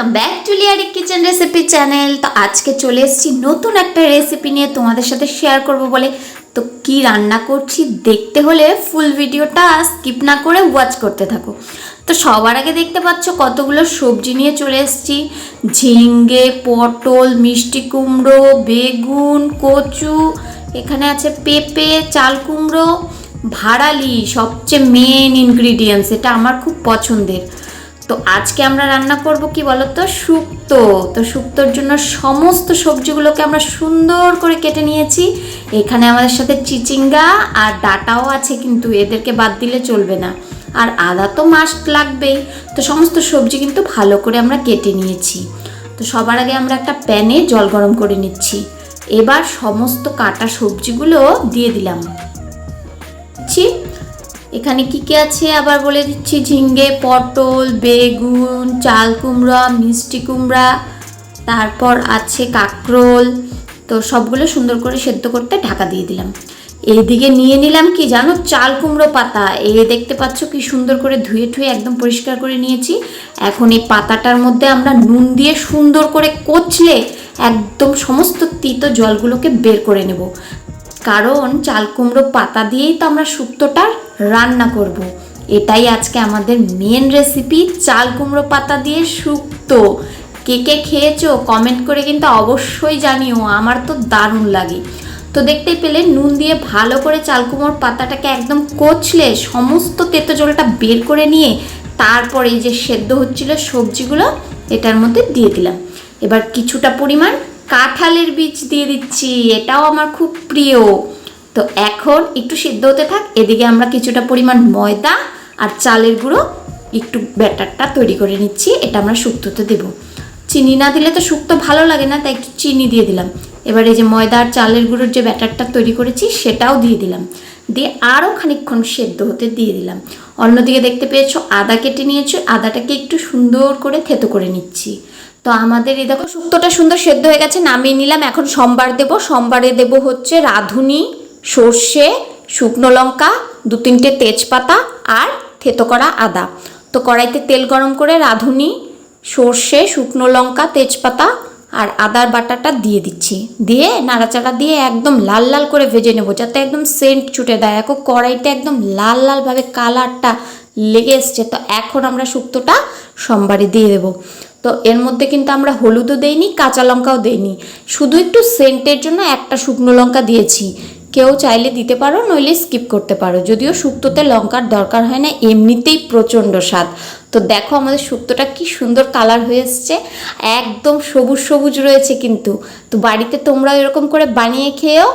Welcome back to Liyari kitchen recipe channel তো আজকে চলে এসেছি নতুন একটা রেসিপি নিয়ে তোমাদের সাথে শেয়ার করব বলে। তো কি রান্না করছি দেখতে হলে ফুল ভিডিওটা স্কিপ না করে ওয়াচ করতে থাকো। তো সবার আগে দেখতে পাচ্ছ কতগুলো সবজি নিয়ে চলে এসেছি। ঝিঙ্গে, পটল, মিষ্টি কুমড়ো, বেগুন, কচু, এখানে আছে পেঁপে, চাল কুমড়ো, ভাড়ালি, সবচেয়ে মেন ইনগ্রিডিয়েন্টস এটা আমার খুব পছন্দের। তো আজকে আমরা রান্না করব কি বলতো? শুক্তো। তো শুক্তোর জন্য সমস্ত সবজিগুলোকে আমরা সুন্দর করে কেটে নিয়েছি। এখানে আমাদের সাথে চিচিঙ্গা আর ডাটাও আছে, কিন্তু এদেরকে বাদ দিলে চলবে না। আর আদা তো মাস্ট লাগবেই। তো সমস্ত সবজি কিন্তু ভালো করে আমরা কেটে নিয়েছি। তো সবার আগে আমরা একটা প্যানে জল গরম করে নিচ্ছি। এবার সমস্ত কাটা সবজিগুলো দিয়ে দিলাম। এখানে কি কি আছে? আবার বলে দিচ্ছি, ঝিঙ্গে, পটল, বেগুন, চাল কুমড়া, মিষ্টি কুমড়া, তারপর আছে কাঁকরোল। তো সবগুলো সুন্দর করে সেদ্ধ করতে ঢাকা দিয়ে দিলাম। এইদিকে নিয়ে নিলাম কি জানো? চাল কুমড়ো পাতা। এই দেখতে পাচ্ছ কি সুন্দর করে ধুয়ে ঠুয়ে একদম পরিষ্কার করে নিয়েছি। এখন এই পাতাটার মধ্যে আমরা নুন দিয়ে সুন্দর করে কচলে একদম সমস্ত তিতো জলগুলোকে বের করে নেব। কারণ চাল কুমড়ো পাতা দিয়েই তো আমরা শুক্তোটা রান্না করব। এটাই আজকে আমাদের মেন রেসিপি চাল কুমড়ো পাতা দিয়ে শুক্তো। কে কে খেয়েছো কমেন্ট করে কিন্তু অবশ্যই জানিও, আমার তো দারুণ লাগে। তো দেখতেই পেলে নুন দিয়ে ভালো করে চাল কুমড়োর পাতাটাকে একদম কচলে সমস্ত তেতো জলটা বের করে নিয়ে তারপরে যে সেদ্ধ হচ্ছিল সবজিগুলো, এটার মধ্যে দিয়ে দিলাম। এবার কিছুটা পরিমাণ কাঁঠালের বীজ দিয়ে দিচ্ছি, এটাও আমার খুব প্রিয়। তো এখন একটু সিদ্ধ হতে থাক, এদিকে আমরা কিছুটা পরিমাণ ময়দা আর চালের গুঁড়ো একটু ব্যাটারটা তৈরি করে নিচ্ছি, এটা আমরা শুক্তোতে দেবো। চিনি না দিলে তো শুক্তো ভালো লাগে না, তাই একটু চিনি দিয়ে দিলাম। এবার এই যে ময়দা আর চালের গুঁড়োর যে ব্যাটারটা তৈরি করেছি, সেটাও দিয়ে দিলাম। দিয়ে আরও খানিকক্ষণ সেদ্ধ হতে দিয়ে দিলাম। অন্যদিকে দেখতে পেয়েছ, আদা কেটে নিয়েছো, আদাটাকে একটু সুন্দর করে থেতো করে নিচ্ছি। তো আমাদের এই দেখো শুক্তোটা সুন্দর সেদ্ধ হয়ে গেছে, নামিয়ে নিলাম। এখন সোমবার দেবো। সোমবারে দেবো হচ্ছে রাঁধুনি, সর্ষে, শুকনো লঙ্কা, দু তিনটে তেজপাতা আর থেতো করা আদা। তো কড়াইতে তেল গরম করে রাঁধুনি, সর্ষে, শুকনো লঙ্কা, তেজপাতা আর আদার বাটাটা দিয়ে দিচ্ছি। দিয়ে নাড়াচাড়া দিয়ে একদম লাল লাল করে ভেজে নেব, যাতে একদম সেন্ট ছুটে দেয়। এখন কড়াইটা একদম লাল লালভাবে কালারটা লেগে এসছে, তো এখন আমরা শুক্তোটা সোমবারে দিয়ে দেবো। তো এর মধ্যে কিন্তু আমরা হলুদও দেইনি, কাঁচা লঙ্কাও দেইনি। শুধু একটু সেন্টের জন্য একটা শুকনো লঙ্কা দিয়েছি। কেউ চাইলে দিতে পারো, নইলে স্কিপ করতে পারো। যদিও শুক্তোতে লঙ্কার দরকার হয় না, এমনিতেই প্রচণ্ড স্বাদ। তো দেখো আমাদের শুক্তোটা কি সুন্দর কালার হয়ে এসছে। একদম সবুজ সবুজ রয়েছে কিন্তু। তো বাড়িতে তোমরা এরকম করে বানিয়ে খেয়েও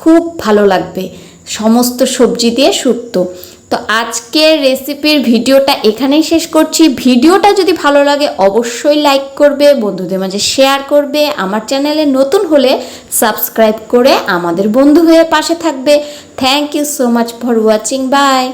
খুব ভালো লাগবে। সমস্ত সবজি দিয়ে শুক্তো তো আজকের রেসিপির ভিডিওটা এখানেই শেষ করছি। ভিডিওটা যদি ভালো লাগে, অবশ্যই লাইক করবে, বন্ধুদের মাঝে শেয়ার করবে, আমার চ্যানেলে নতুন হলে সাবস্ক্রাইব করে আমাদের বন্ধু হয়ে পাশে থাকবে। Thank you so much for watching bye